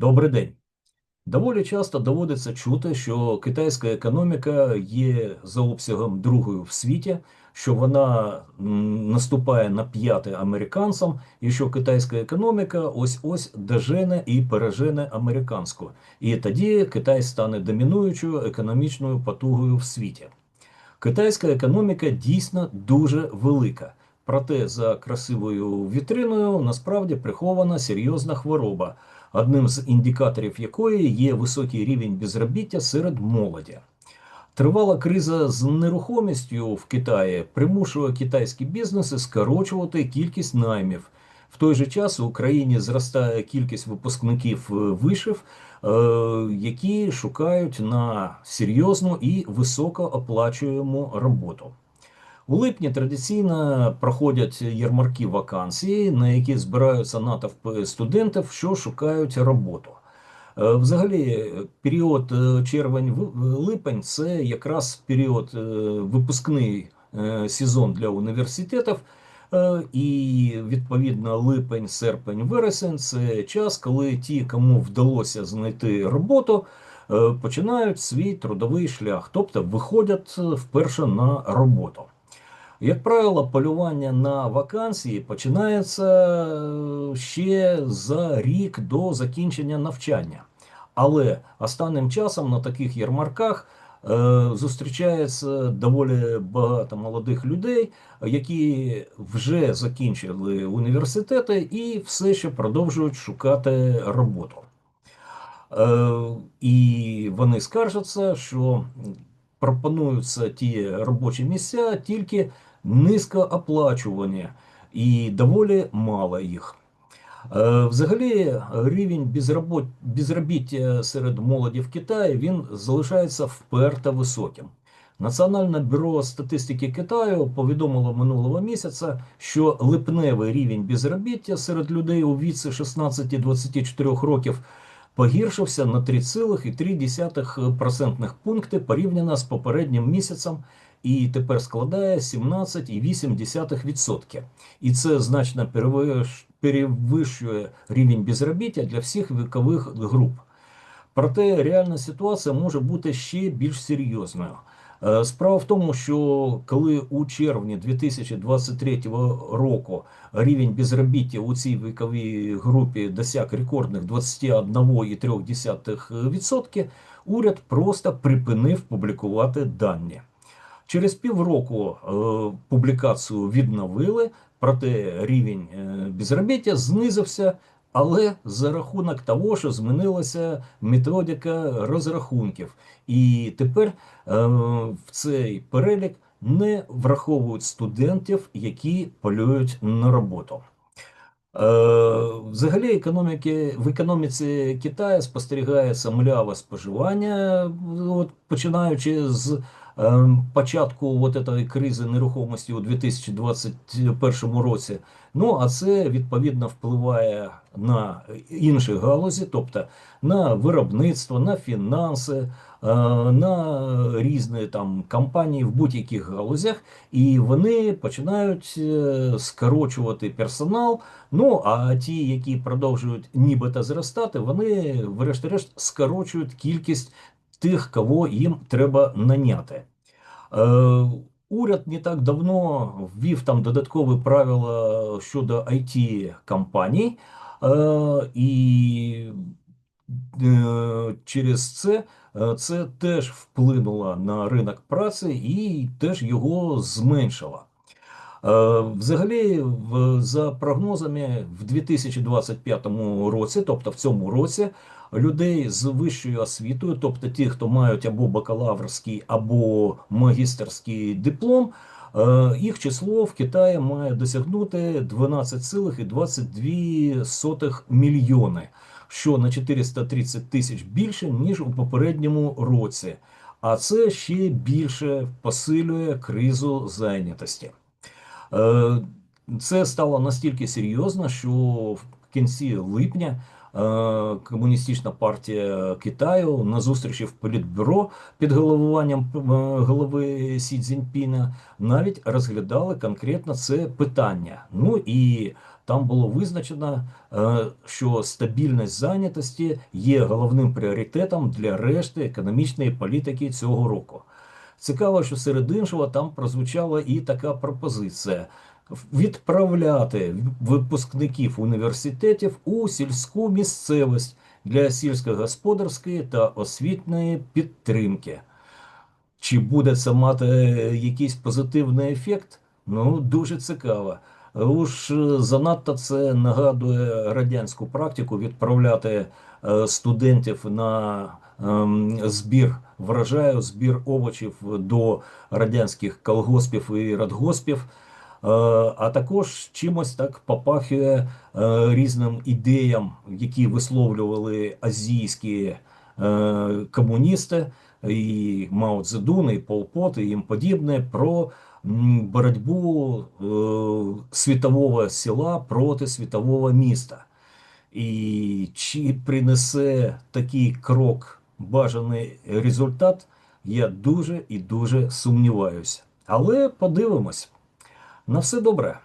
Добрий день. Доволі часто доводиться чути, що китайська економіка є за обсягом другою в світі, що вона наступає на п'яте американцям, і що китайська економіка ось-ось дожене і пережене американську. І тоді Китай стане домінуючою економічною потугою в світі. Китайська економіка дійсно дуже велика. Проте за красивою вітриною насправді прихована серйозна хвороба, одним з індикаторів якої є високий рівень безробіття серед молоді. Тривала криза з нерухомістю в Китаї примушує китайські бізнеси скорочувати кількість наймів. В той же час в Україні зростає кількість випускників е, вишів, е, які шукають на серйозну і високооплачуєму роботу. У липні традиційно проходять ярмарки вакансій, на які збираються натовпи студентів, що шукають роботу. Е, Взагалі, період е, червень-липень це якраз період е, випускний сезон для університетів. І відповідно липень, серпень, вересень це час, коли ті, кому вдалося знайти роботу, починають свій трудовий шлях, тобто виходять вперше на роботу. Як правило, полювання на вакансії починається е, ще за рік до закінчення навчання. Але останнім часом на таких ярмарках е, зустрічається доволі багато молодих людей, які вже закінчили університети і все ще продовжують шукати роботу. Е, і вони скаржаться, що пропонуються ті робочі місця тільки низькооплачувані і доволі мало їх. Е, Взагалі, рівень безробіття серед молоді в Китаї він залишається вперто високим. Національне бюро статистики Китаю повідомило минулого місяця, що липневий рівень безробіття серед людей у віці 16-24 років погіршився на 3,3% пункти порівняно з попереднім місяцем і тепер складає 17,8%. І це значно перевищує рівень безробіття для всіх вікових груп. Проте реальна ситуація може бути ще більш серйозною. Е, Справа в тому, що коли у червні 2023 року рівень безробіття у цій віковій групі досяг рекордних 21,3%, уряд просто припинив публікувати дані. Через півроку е, публікацію відновили, проте рівень е, безробіття знизився, але за рахунок того, що змінилася методика розрахунків. І тепер е, в цей перелік не враховують студентів, які полюють на роботу. Е, Взагалі, економіки, в економіці Китаю спостерігається мляве споживання, от, починаючи з початку от этой кризи нерухомості у 2021 році. Ну, а це відповідно впливає на інші галузі, тобто на виробництво, на фінанси, е, на різні там компанії в будь-яких галузях, і вони починають е, скорочувати персонал. Ну а ті, які продовжують нібито зростати, вони, врешті-решт, скорочують кількість тих, кого їм треба наняти. Е, уряд не так давно ввів там додаткові правила щодо it компаній е, і е, через це це теж вплинуло на ринок праці і теж його зменшило. Взагалі, за прогнозами, в 2025 році, тобто в цьому році, людей з вищою освітою, тобто ті, хто мають або бакалаврський, або магістерський диплом, е, їх число в Китаї має досягнути 12,22 мільйони, що на 430 тисяч більше, ніж у попередньому році. А це ще більше посилює кризу зайнятості. Е, Це стало настільки серйозно, що в кінці липня Комуністична партія Китаю на зустрічі в Політбюро під головуванням е, голови Сі Цзіньпіна навіть розглядали конкретно це питання. Ну і там було визначено, е, що стабільність зайнятості є головним пріоритетом для решти економічної політики цього року. Цікаво, що серед іншого там прозвучала і така пропозиція відправляти випускників університетів у сільську місцевість для сільськогосподарської та освітньої підтримки. Чи буде це мати якийсь позитивний ефект? Ну, дуже цікаво. Уж е, занадто це нагадує радянську практику відправляти е, студентів на ем, збір врожаю, збір овочів до радянських колгоспів і радгоспів. Е, А також чимось так попахує е, різним ідеям, які висловлювали азійські е, комуністи, і Мао Цзедун, і Пол Пот, і їм подібне, про боротьбу світового села проти світового міста. І чи принесе такий крок бажаний результат, я дуже і дуже сумніваюся. Але подивимось. На все добре.